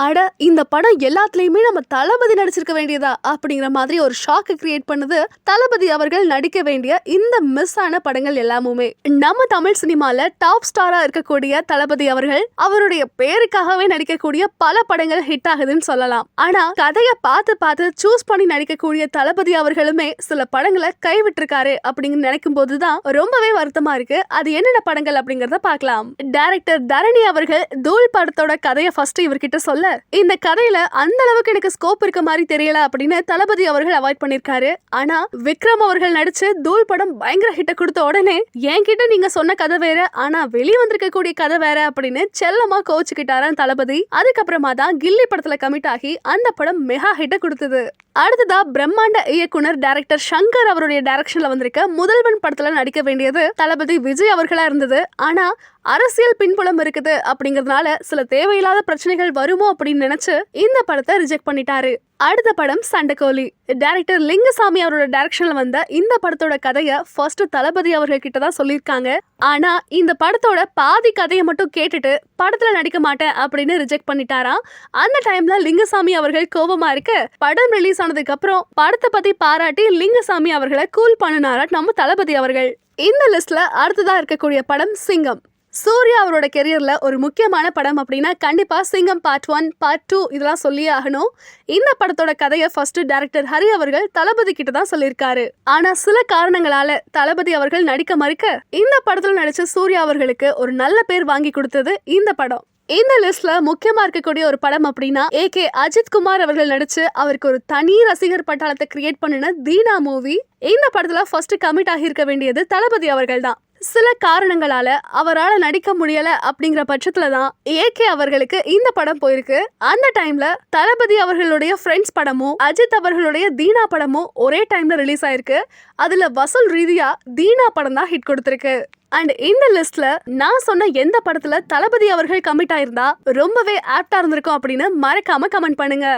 அட இந்த படம் எல்லாத்துலேயுமே நம்ம தளபதி நடிச்சிருக்க வேண்டியதா? அப்படிங்கிற மாதிரி ஒரு ஷாக்கை கிரியேட் பண்ணுது தளபதி அவர்கள் நடிக்க வேண்டிய இந்த மிஸ் ஆன படங்கள் எல்லாமுமே. நம்ம தமிழ் சினிமால டாப் ஸ்டாரா இருக்கக்கூடிய தளபதி அவர்கள் அவருடைய பேருக்காகவே நடிக்கக்கூடிய பல படங்கள் ஹிட் ஆகுதுன்னு சொல்லலாம். ஆனா கதையை பார்த்து பார்த்து சூஸ் பண்ணி நடிக்கக்கூடிய தளபதி அவர்களுமே சில படங்களை கைவிட்டிருக்காரு அப்படின்னு நினைக்கும் போதுதான் ரொம்பவே வருத்தமா இருக்கு. அது என்னென்ன படங்கள் அப்படிங்கறத பார்க்கலாம். டைரக்டர் தரணி அவர்கள் தூள் படத்தோட கதையை ஃபர்ஸ்ட் இவர்கிட்ட சொல்ல இந்த கதையில அந்த அளவுக்கு எனக்கு ஸ்கோப் இருக்க மாதிரி தெரியல அப்படின்னு தளபதி அவர்கள் அவாய்ட் பண்ணிருக்காரு. ஆனா விக்ரம் அவர்கள் நடிச்சு தூள் படம் பயங்கர ஹிட்ட கொடுத்த உடனே என்கிட்ட நீங்க சொன்ன கதை வேற ஆனா வெளியே வந்திருக்க கூடிய கதை வேற அப்படின்னு செல்லமா கோச்சுக்கிட்டாரான் தளபதி. அதுக்கப்புறமா தான் கில்லி படத்துல கமிட் ஆகி அந்த படம் மெகா ஹிட்ட கொடுத்தது. அடுத்ததா பிரம்மாண்ட இயக்குனர் டைரக்டர் சங்கர் அவருடைய டைரக்ஷன்ல வந்திருக்க முதல்வன் படத்துல நடிக்க வேண்டியது தளபதி விஜய் அவர்களா இருந்தது. ஆனா அரசியல் பின்புலம் இருக்குது அப்படிங்கறதுனால சில தேவையில்லாத பிரச்சனைகள் வருமோ அப்படின்னு நினைச்சு இந்த படத்தை ரிஜெக்ட் பண்ணிட்டாரு. அடுத்த படம் சண்டைக்கோழி. டைரக்டர் லிங்கசாமி அவரோட டைரக்ஷன்ல வந்த இந்த படத்தோட கதையை ஃபர்ஸ்ட் தளபதி அவர்கள் கிட்ட தான் சொல்லியிருக்காங்க. ஆனா இந்த படத்தோட பாதி கதையை மட்டும் கேட்டுட்டு படத்துல நடிக்க மாட்டேன் அப்படின்னு ரிஜெக்ட் பண்ணிட்டாராம் அந்த டைம்ல லிங்கசாமி அவர்கள் கோபமா இருக்க. படம் ரிலீஸ் ஆனதுக்கு அப்புறம் படத்தை பத்தி பாராட்டி லிங்கசாமி அவர்களை கூல் பண்ணினாரா நம்ம தளபதி அவர்கள். இந்த லிஸ்ட்ல அடுத்ததா இருக்கக்கூடிய படம் சிங்கம். சூர்யா அவரோட கெரியர்ல ஒரு முக்கியமான படம் அப்படின்னா கண்டிப்பா சிங்கம் பார்ட் ஒன் பார்ட் டூ இதெல்லாம் சொல்லியே ஆகணும். இந்த படத்தோட கதையை ஃபர்ஸ்ட் டைரக்டர் ஹரி அவர்கள் தளபதி கிட்ட தான் சொல்லியிருக்காரு. ஆனா சில காரணங்களால தளபதி அவர்கள் நடிக்க மறுக்க இந்த படத்துல நடிச்ச சூர்யா அவர்களுக்கு ஒரு நல்ல பேர் வாங்கி கொடுத்தது இந்த படம். இந்த லிஸ்ட்ல முக்கியமா இருக்கக்கூடிய ஒரு படம் அப்படின்னா ஏ கே அஜித் குமார் அவர்கள் நடிச்சு அவருக்கு ஒரு தனி ரசிகர் பட்டாளத்தை கிரியேட் பண்ணின தீனா மூவி இந்த படத்துல ஃபர்ஸ்ட் கமிட் ஆகியிருக்க வேண்டியது தளபதி அவர்கள் தான். சில காரணங்களால அவரால் நடிக்க முடியல அப்படிங்கிற பட்சத்துல தான் ஏகே அவர்களுக்கு இந்த படம் போயிருக்கு. அந்த டைம்ல தளபதி அவர்களுடைய ஃப்ரெண்ட்ஸ் படமும் அஜித் அவர்களுடைய தீனா படமும் ஒரே டைம்ல ரிலீஸ் ஆயிருக்கு. அதுல வசூல் ரீதியா தீனா படம் தான் ஹிட் கொடுத்திருக்கு. அண்ட் இந்த லிஸ்ட்ல நான் சொன்ன எந்த படத்துல தளபதி அவர்கள் கமிட் ஆயிருந்தா ரொம்பவே ஆப்டா இருந்திருக்கும் அப்படின்னு மறக்காம கமெண்ட் பண்ணுங்க.